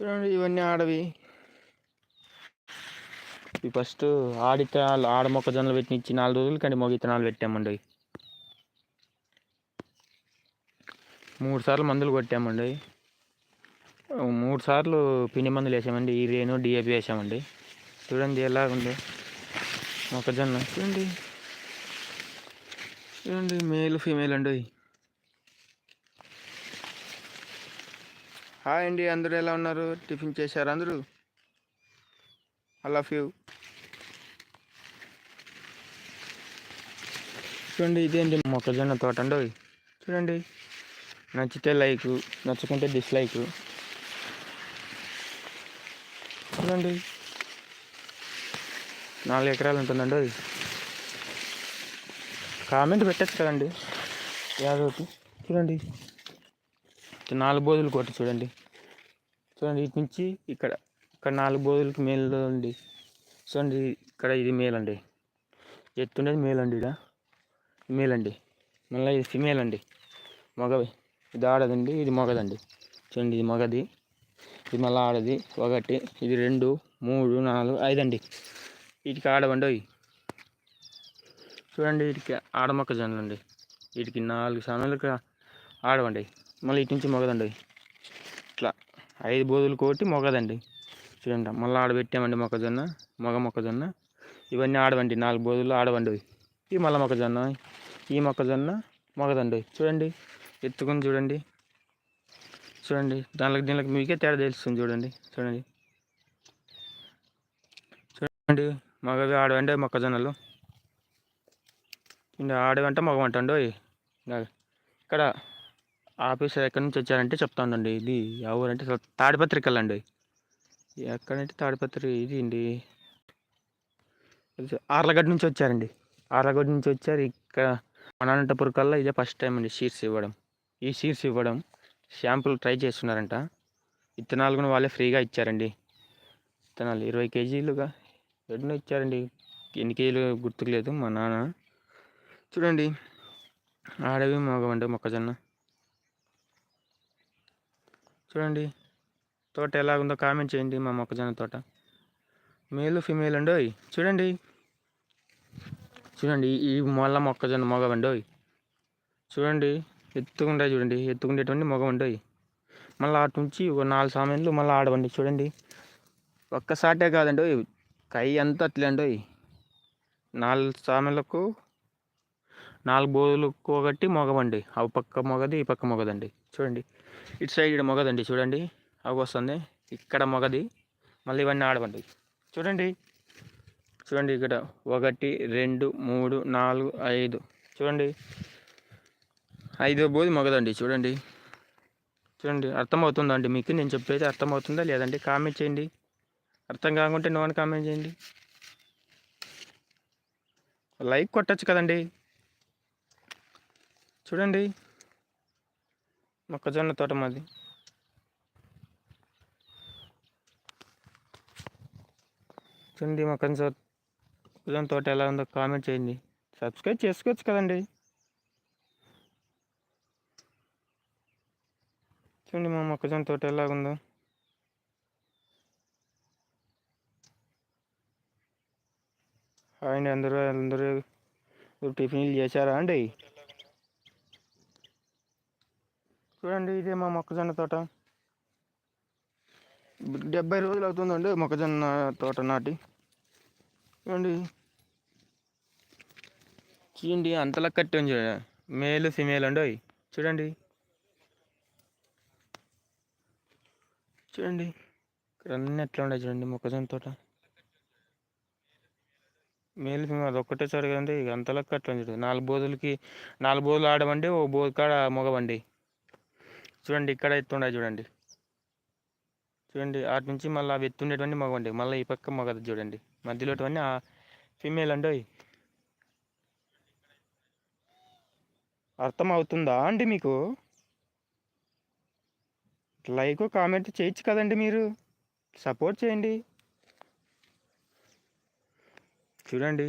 చూడండి ఇవన్నీ ఆడవి. ఇవి ఫస్ట్ ఆడితనాలు ఆడ మొక్కజొన్నలు పెట్టిన ఇచ్చి నాలుగు రోజులు కానీ మొగ విత్తనాలు పెట్టామండి. మూడు సార్లు మందులు కొట్టామండి. మూడు సార్లు పిండి మందులు వేసామండి. ఈ రేను డిఏపి వేసామండి. చూడండి ఎలా ఉంది మొక్కజొన్న. చూడండి. చూడండి మేల్ ఫీమేల్ అండి హాయ్ అండి అందరూ ఎలా ఉన్నారు? టిఫిన్ చేశారు అందరూ? ఐ లవ్ యూ చూడండి ఇదేంటి మొక్కజొన్న తోట అండి చూడండి నచ్చితే లైక్ నచ్చకుంటే డిస్లైక్. చూడండి నాలుగు ఎకరాలు ఉంటుందండి అది కామెంట్ పెట్టచ్చు కదండి. యాదోటి చూడండి. నాలుగు బోధులు కొట్టి చూడండి. చూడండి ఇటు నుంచి ఇక్కడ ఇక్కడ నాలుగు బోధులకి మేలు అండి చూడండి ఇక్కడ ఇది మేల్ అండి ఎత్తుండేది మేల్ అండి ఇక్కడ మేల్ అండి మళ్ళీ ఇది ఫిమేల్ అండి. మగవి. ఇది ఆడదండి ఇది మగదండి. చూడండి ఇది మగది. ఇది మళ్ళీ ఆడది. ఒకటి ఇది రెండు మూడు నాలుగు ఐదు అండి వీటికి ఆడవండి చూడండి వీటికి ఆడ మొక్కజొన్నలు అండి వీటికి నాలుగు సమయాలకు ఆడవండి. మళ్ళీ ఇటు నుంచి మొగదండి ఇట్లా ఐదు బోధులు కోటి మొగదండి. చూడండి మళ్ళీ ఆడబెట్టామండి మొక్కజొన్న మగ మొక్కజొన్న. ఇవన్నీ ఆడవండి నాలుగు బోధులు ఆడవండి ఈ మళ్ళీ మొక్కజొన్న ఈ మొక్కజొన్న మొగదండి చూడండి ఎత్తుకుని చూడండి. చూడండి దానికి దీనికి మీకే తేడా తెలుస్తుంది చూడండి చూడండి. చూడండి మగవి ఆడవండి మొక్కజొన్నలు. ఇంకా ఆడవంట మగవంట ఇక్కడ ఆఫీసర్ ఎక్కడి నుంచి వచ్చారంటే చెప్తా ఉండండి ఇది ఎవరంటే తాడిపత్రికల్ అండి ఎక్కడంటే తాడిపత్రి ఇది అండి. ఆర్లగడ్డ నుంచి వచ్చారండి. ఆర్లగడ్డ నుంచి వచ్చారు. ఇక్కడ అనంతపురం కల్లా ఇదే ఫస్ట్ టైం అండి షీట్స్ ఇవ్వడం. ఈ షీట్స్ ఇవ్వడం షాంపుల్ ట్రై చేస్తున్నారంట. విత్తనాలు కూడా వాళ్ళే ఫ్రీగా ఇచ్చారండి. విత్తనాలు ఇరవై కేజీలుగా ఎన్నో ఇచ్చారండి. ఎన్ని కేజీలు గుర్తులేదు మా నాన్న. చూడండి. ఆడవి మగవండి మొక్కజొన్న. చూడండి. తోట ఎలాగుందో కామెంట్ చేయండి మా మొక్కజొన్న తోట. మేలు ఫిమేల్ అండి చూడండి. చూడండి ఈ మొల్ల మొక్కజొన్న మగవండి చూడండి ఎత్తుకుంటే చూడండి ఎత్తుకుండేటువంటి మగవండి మళ్ళీ అటు నుంచి ఒక నాలుగు సామాన్లు మళ్ళీ ఆడవండి చూడండి. ఒక్కసాటే కాదండి కై అంతా అట్లేండి నాలుగు సామెలకు నాలుగు బోధులకు ఒకటి మొగవండి అవి పక్క మొగది ఈ పక్క మొగదండి. చూడండి. ఇటు సైడ్ ఇక్కడ మొగదండి చూడండి. అవి వస్తుంది. ఇక్కడ మొగది. మళ్ళీ ఇవన్నీ ఆడవండి. చూడండి. చూడండి ఇక్కడ ఒకటి రెండు మూడు నాలుగు ఐదు. చూడండి. ఐదో బోధి మొగదండి చూడండి. చూడండి. అర్థమవుతుందా అండి మీకు? నేను చెప్పేది అర్థమవుతుందా లేదండి? కామెంట్ చేయండి. అర్థం కాకుంటే నో అని కామెంట్ చేయండి. లైక్ కొట్టచ్చు కదండి. చూడండి. మొక్కజొన్న తోట మాది చూడండి మొక్కజొన్న తోట ఎలా ఉందో కామెంట్ చేయండి. సబ్స్క్రైబ్ చేసుకోవచ్చు కదండి. చూడండి మా మొక్కజొన్న తోట ఎలాగుందో హాయ్ అండి అందరూ అందరూ టిఫిన్లు చేశారా అండి? చూడండి ఇదే మా మొక్కజొన్న తోట. డెబ్బై రోజులు అవుతుందండి మొక్కజొన్న తోట నాటి. చూడండి. చూడండి అంతలా కట్టి ఉంది మేలు ఫిమేల్ అండి అవి. చూడండి. చూడండి. ఇక్కడ అన్నీ ఎట్లా ఉన్నాయి చూడండి మొక్కజొన్న తోట. మేలు ఫిమేల్ అది ఒక్కటేసారి కదండి ఇక అంతలా అట్లా చూడండి. నాలుగు బోధులకి నాలుగు బోధులు ఆడమండి ఓ బోధు కాడ మొగవండి చూడండి ఇక్కడ ఎత్తుండే చూడండి. చూడండి అటు నుంచి మళ్ళీ అవి ఎత్తుండేటువంటి మగవండి. మళ్ళీ ఈ పక్క మగది చూడండి. మధ్యలో ఫీమేల్ అండి అర్థం అవుతుందా అండి మీకు? లైక్ కామెంట్ చేయొచ్చు కదండి మీరు. సపోర్ట్ చేయండి. చూడండి.